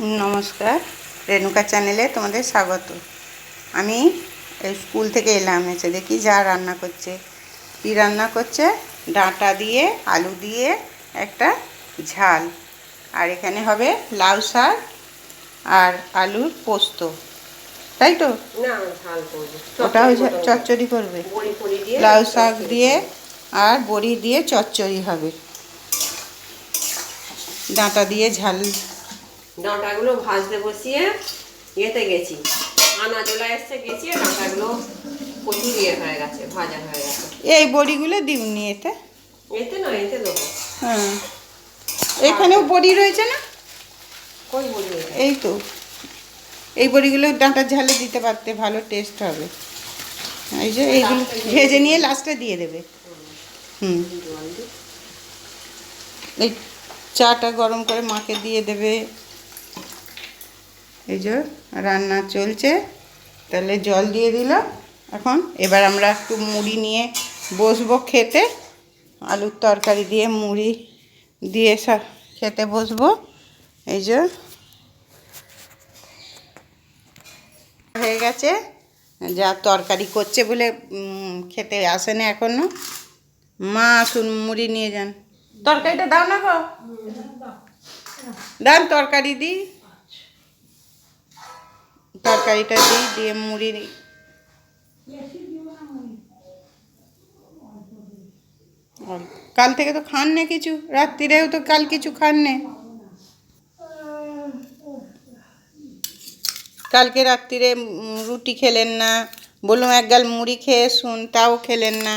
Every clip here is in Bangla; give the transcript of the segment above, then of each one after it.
নমস্কার রেণুকা চ্যানেলে তোমাদের স্বাগত। আমি এই স্কুল থেকে এলাম এসে দেখি যা রান্না করছে। কী রান্না করছে? ডাঁটা দিয়ে আলু দিয়ে একটা ঝাল। আর এখানে হবে লাউ শাক আর আলুর পোস্ত। তাই তো? ওটা চচ্চড়ি করবে। লাউ শাক দিয়ে আর বড়ি দিয়ে চচ্চড়ি হবে। ডাঁটা দিয়ে ঝাল ডাঁটাগুলো ভাজতে বসিয়ে ইয়েতে গেছি। আনা আনাজোলা এসছে গেছি ডাঁটাগুলো প্রচুর ইয়ে হয়ে গেছে ভাজা হয়ে গেছে। এই বড়িগুলো দিউনি এতে? এতে না এতে দেবো। হ্যাঁ। এখানেও বড়ি রয়েছে না? কই এটা? এই তো। এই বড়িগুলো ডাঁটার ঝালে দিতে পারতে ভালো টেস্ট হবে। এই যে এইগুলো ভেজে নিয়ে লাস্টে দিয়ে দেবে। হুম। এই চাটা গরম করে মাকে দিয়ে দেবে। এই যে রান্না চলছে তাহলে জল দিয়ে দিল এখন এবার আমরা একটু মুড়ি নিয়ে বসবো খেতে আলুর তরকারি দিয়ে মুড়ি দিয়ে সব খেতে বসবো এই যে হয়ে গেছে যা তরকারি করছে বলে খেতে আসে না এখনও মা আসুন মুড়ি নিয়ে যান তরকারিটা দাও না গো দাম তরকারি দিই তরকারিটা দিই, দিয়ে মুড়ি দিই। কাল থেকে তো খান না কিছু, রাত্রিরেও তো কাল কিছু খান না কালকে রাত্রিরে রুটি খেলেন না, বললাম এক গাল মুড়ি খেয়ে শুন, তাও খেলেন না,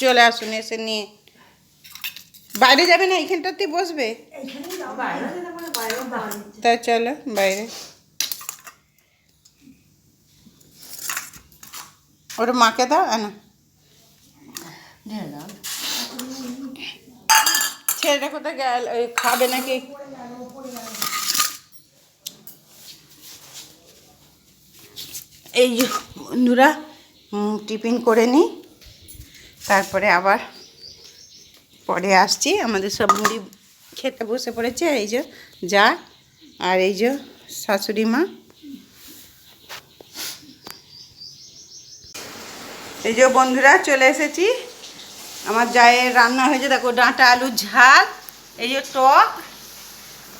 চলে আসুন, এসে নিয়ে। বাইরে যাবে না এইখানটাতে বসবে। তা চলো বাইরে। ওটা মাকে দাও না ছেলেটা কোথায় গেল? ওই খাবে নাকি? এই বন্ধুরা টিফিন করে নিই তারপরে আবার পরে আসছি, আমাদের সব মুড়ি খেতে বসে পড়েছে, এই যে যা, আর এই যে শাশুড়ি মা। এই যে বন্ধুরা, চলে এসেছি। আমার জায়ের রান্না হয়েছে, দেখো, ডাঁটা, আলু, ঝাল, এই যে টক,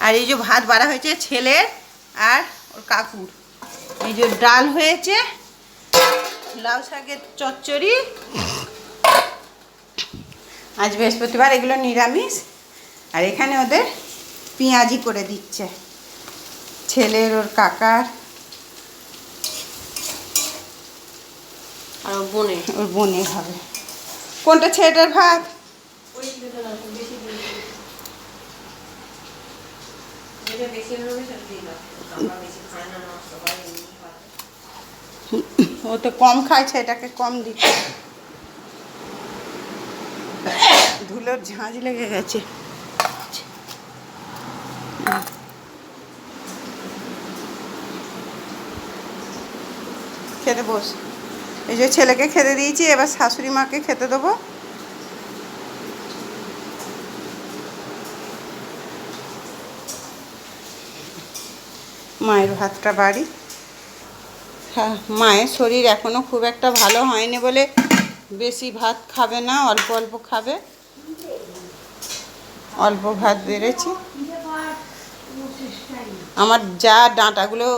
আর এই যে ভাত বাড়া হয়েছে ছেলের আর ওর কাকুর এই যে ডাল হয়েছে, লাউ শাকের চচ্চড়ি আজ বৃহস্পতিবার এগুলো নিরামিষ। আর এখানে ওদের পেঁয়াজি করে দিচ্ছে। ছেলের ওর কাকার। আর ওর বোনে ওর বোনের হবে। কোনটা ছেলেটার ভাত। ও তো কম খায় ছেলেটাকে কম দিচ্ছে। ধুলোর ঝাঁঝ লেগে গেছে। খেতে বস। এই যে ছেলেকে খেতে দিয়েছি, এবার শাশুড়ি মাকে খেতে দেবো। মায়ের ভাতটা বাড়ি। হ্যাঁ মায়ের শরীর এখনও খুব একটা ভালো হয়নি বলে বেশি ভাত খাবে না, অল্প অল্প খাবে। অল্প ভাত বেড়েছি। আমার যা ডাঁটাগুলো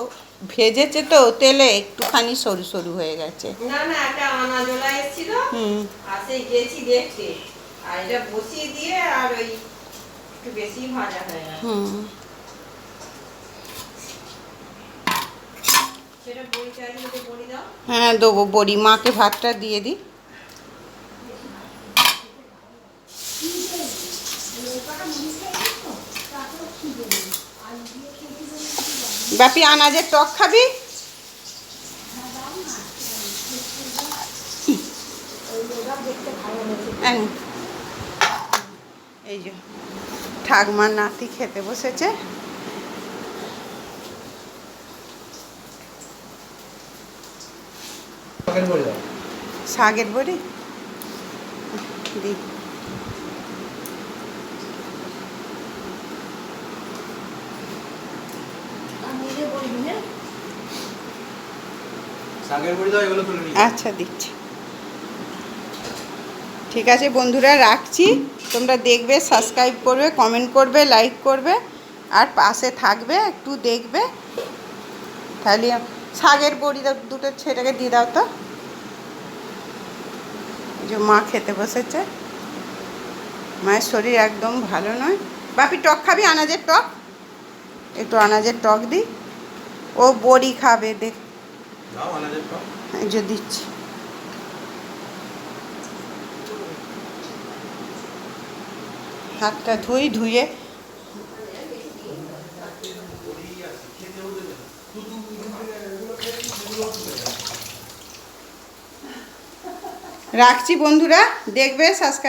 ভেজেছে তো তেলে একটুখানি সরু সরু হয়ে গেছে। না না একটা আনাজোলা এসেছিল। হুম। আর সেই গেছি দেখতে। আর এটা বসিয়ে দিয়ে আর ওই একটু বেশি ভাজা হয়ে গেছে। হুম। সেটা বড়ি চাইলে যদি বড়ি দাও। হ্যাঁ দেবো বড়ি মাকে ভাতটা দিয়ে দিই। বাপি আনাজের টক খাবি? এই যে ঠাকমার নাতি খেতে বসেছে। শাকের বড়ি? দি শাকের বড়ি দাও এগুলো তুলে নিই আচ্ছা দিচ্ছি। ঠিক আছে বন্ধুরা, রাখছি। তোমরা দেখবে সাবস্ক্রাইব করবে কমেন্ট করবে লাইক করবে, আর পাশে থাকবে, একটু দেখবে। তাহলে শাকের বড়ি দুটো ছেলেকে দিয়ে দাও তো। যে মা খেতে বসেছে। মায়ের শরীর একদম ভালো নয়। বাপি, টক খাবি? আনাজের টক? একটু আনাজের টক দিই। ও বড়ি খাবে দেখ যে দিচ্ছি। হাতটা ধুই ধুয়ে। রাখছি বন্ধুরা দেখবে সাবস্ক্রাইব